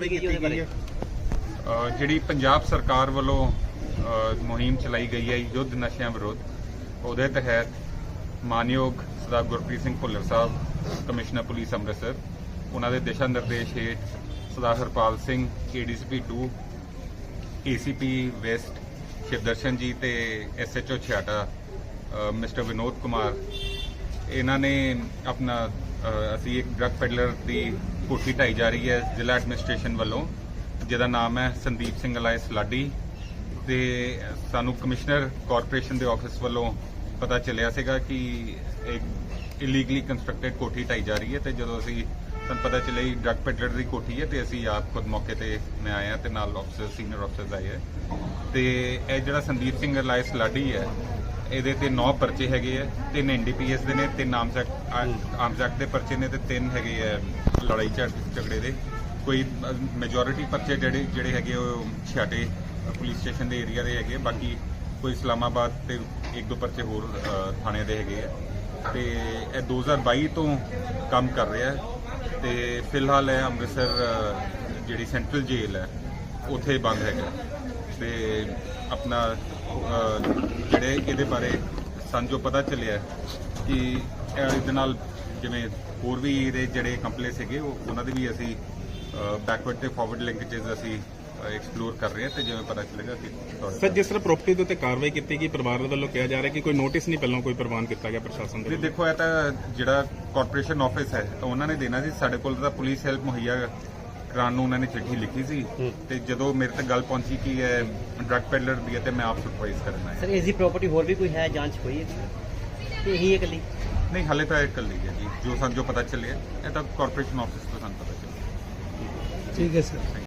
ਕਾਰਵਾਈ ਕੀਤੀ ਗਈ ਹੈ ਜਿਹੜੀ ਪੰਜਾਬ ਸਰਕਾਰ ਵੱਲੋਂ ਮੁਹਿੰਮ ਚਲਾਈ ਗਈ ਹੈ ਯੁੱਧ ਨਸ਼ਿਆਂ ਵਿਰੁੱਧ ਉਹਦੇ ਤਹਿਤ ਮਾਨਯੋਗ ਸਰਦਾਰ ਗੁਰਪ੍ਰੀਤ ਸਿੰਘ ਭੁੱਲਰ ਸਾਹਿਬ ਕਮਿਸ਼ਨਰ ਪੁਲਿਸ ਅੰਮ੍ਰਿਤਸਰ ਉਹਨਾਂ ਦੇ ਦਿਸ਼ਾ ਨਿਰਦੇਸ਼ ਹੇਠ Sardar Harpal Singh ADCP 2 ACP west Shivdarshan ji ਤੇ ਐਸਐਚਓ ਛਿਆਟਾ ਅ, ਮਿਸਟਰ ਵਿਨੋਦ ਕੁਮਾਰ ਇਹਨਾਂ ਨੇ ਆਪਣਾ ਅਸੀਂ ਇੱਕ ਡਰੱਗ ਪੈਡਲਰ ਦੀ ਕੋਠੀ ਢਾਈ ਜਾ ਰਹੀ ਹੈ ਜ਼ਿਲ੍ਹਾ ਐਡਮਿਨਿਸਟ੍ਰੇਸ਼ਨ ਵੱਲੋਂ, ਜਿਹਦਾ ਨਾਮ ਹੈ ਸੰਦੀਪ ਸਿੰਘ ਅਲਾਇਸ ਲਾਡੀ ਤੇ ਸਾਨੂੰ ਕਮਿਸ਼ਨਰ ਕਾਰਪੋਰੇਸ਼ਨ ਦੇ ਆਫਿਸ ਵੱਲੋਂ ਪਤਾ ਚੱਲਿਆ ਸੀਗਾ ਕਿ ਇੱਕ ਇਲੀਗਲੀ ਕੰਸਟਰਕਟਡ ਕੋਠੀ ਢਾਈ ਜਾ ਰਹੀ ਹੈ ਤੇ ਜਦੋਂ ਅਸੀਂ, ਸਾਨੂੰ ਪਤਾ ਚੱਲਿਆ ਕਿ ਡਰੱਗ ਪੈਡਲਰ ਦੀ ਕੋਠੀ ਹੈ ਤੇ ਅਸੀਂ ਆਪ ਖੁਦ ਮੌਕੇ ਤੇ ਮੈਂ ਆਇਆ ਤੇ ਨਾਲ ਆਫਸਰ ਸੀਨੀਅਰ ਆਫਸਰਸ ਆਏ ਹੈ। ਤੇ ਇਹ ਜਿਹੜਾ ਸੰਦੀਪ ਸਿੰਘ ਅਲਾਇਸ ਲਾਡੀ ਹੈ ਇਹਦੇ ਤੇ 9 ਪਰਚੇ ਹੈਗੇ ਆ ਤਿੰਨ ਐਨਡੀਪੀਐਸ ਦੇ ਨੇ ਤਿੰਨ ਆਰਮਸ ਐਕਟ ਆਰਮਸ ਐਕਟ ਦੇ ਪਰਚੇ ਨੇ ਤੇ ਤਿੰਨ ਹੈਗੇ ਆ ਲੜਾਈ ਝਗੜੇ ਦੇ। ਕੋਈ ਮੈਜੋਰਿਟੀ ਪਰਚੇ ਜਿਹੜੇ ਜਿਹੜੇ ਹੈਗੇ ਉਹ ਛਾਟੇ ਪੁਲਿਸ ਸਟੇਸ਼ਨ ਦੇ ਏਰੀਆ ਦੇ ਹੈਗੇ ਬਾਕੀ ਕੋਈ ਇਸਲਾਮਾਬਾਦ ਤੇ ਇੱਕ ਦੋ ਪਰਚੇ ਹੋਰ ਥਾਣੇ ਦੇ ਹੈਗੇ ਆ। ਤੇ ਇਹ 2022 ਤੋਂ ਕੰਮ ਕਰ ਰਿਹਾ ਤੇ ਫਿਲਹਾਲ ਇਹ ਅੰਮ੍ਰਿਤਸਰ ਜਿਹੜੀ ਸੈਂਟਰਲ ਜੇਲ੍ਹ ਹੈ ਉੱਥੇ ਬੰਦ ਹੈਗਾ। ਤੇ ਆਪਣਾ ਜਿਹੜੇ ਇਹਦੇ ਬਾਰੇ ਸਾਨੂੰ ਜੋ ਪਤਾ ਚੱਲਿਆ ਹੈ ਕਿ ਇਹ ਇਹਦੇ ਨਾਲ ਜਿਵੇਂ ਹੋਰ ਵੀ ਇਹਦੇ ਜਿਹੜੇ ਕੰਪਲੇ ਸੀਗੇ ਉਹ ਉਹਨਾਂ ਦੇ ਵੀ ਅਸੀਂ ਬੈਕਵਰਡ ਤੇ ਫਾਰਵਰਡ ਲਿੰਕੇजेस ਅਸੀਂ ਐਕਸਪਲੋਰ ਕਰ ਰਹੇ ਹਾਂ ਤੇ ਜਿਵੇਂ ਪਤਾ ਚੱਲੇਗਾ ਕਿ ਸਰ ਜਿਸ ਤਰ੍ਹਾਂ ਪ੍ਰਾਪਰਟੀ ਦੇ ਉੱਤੇ ਕਾਰਵਾਈ ਕੀਤੀ ਗਈ ਪਰਿਵਾਰ ਵੱਲੋਂ ਕਿਹਾ ਜਾ ਰਿਹਾ ਕਿ ਕੋਈ ਨੋਟਿਸ ਨਹੀਂ ਪਹਿਲਾਂ ਕੋਈ ਪ੍ਰਵਾਨ ਕੀਤਾ ਗਿਆ ਪ੍ਰਸ਼ਾਸਨ ਦੇ ਦੇਖੋ ਇਹ ਤਾਂ ਜਿਹੜਾ ਕਾਰਪੋਰੇਸ਼ਨ ਆਫਿਸ ਹੈ ਉਹਨਾਂ ਨੇ ਦੇਣਾ ਸੀ ਸਾਡੇ ਕੋਲ ਤਾਂ ਪੁਲਿਸ ਹੈਲਪ ਮੁਹੱਈਆ ਕਰਾਉਣ ਨੂੰ ਉਹਨਾਂ ਨੇ ਚਿੱਠੀ ਲਿਖੀ ਸੀ ਤੇ ਜਦੋਂ ਮੇਰੇ ਤੱਕ ਗੱਲ ਪਹੁੰਚੀ ਕਿ ਇਹ ਡਰੱਗ ਪੈਡਲਰ ਦੀ ਹੈ ਤੇ ਮੈਂ ਆਪ ਸੁਪਰਵਾਈਜ਼ ਕਰਨਾ ਹੈ ਸਰ ਇਸ ਦੀ ਪ੍ਰਾਪਰਟੀ ਹੋਰ ਵੀ ਕੋਈ ਹੈ ਜਾਂਚ ਹੋਈ ਹੈ? ਤੇ ਇਹੀ ਇਕੱਲੀ? ਨਹੀਂ ਹਾਲੇ ਤਾਂ ਇਹ ਇਕੱਲੀ ਹੈ ਜੀ। ਜੋ ਸਾਨੂੰ ਜੋ ਪਤਾ ਚੱਲਿਆ ਇਹ ਤਾਂ ਕਾਰਪੋਰੇਸ਼ਨ ਆਫਿਸ ਤੋਂ ਸਾਨੂੰ ਪਤਾ ਚੱਲਿਆ। ਠੀਕ ਹੈ ਸਰ